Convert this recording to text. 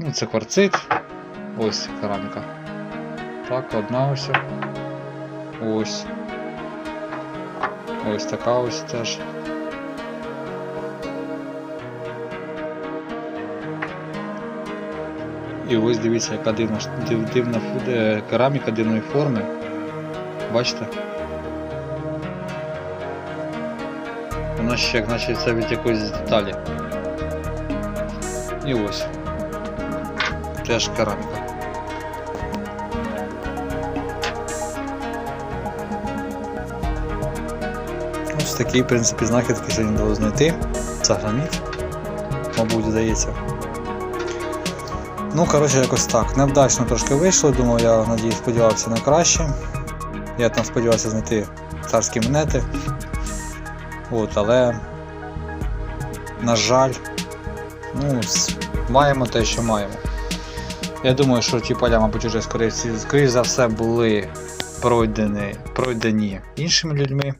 Ну, це кварцит. Ось кераміка. Так, одна ось. Ось. Ось така ось теж. І ось дивіться, яка дивна, дивна кераміка дивної форми. Бачите? Вона ще як наче це від якоїсь деталі. І ось. Теж кераміка. Ось такі, в принципі, знахідки сьогодні вдалося знайти. Це граніт, мабуть, здається. Ну, коротше, якось так. Невдачно трошки вийшло, думав, я надіюсь, сподівався на краще. Я там сподівався знайти царські монети. От, але, на жаль, ну, маємо те, що маємо. Я думаю, що ті поля, мабуть, вже скоріше, скоріш за все були пройдені, пройдені іншими людьми.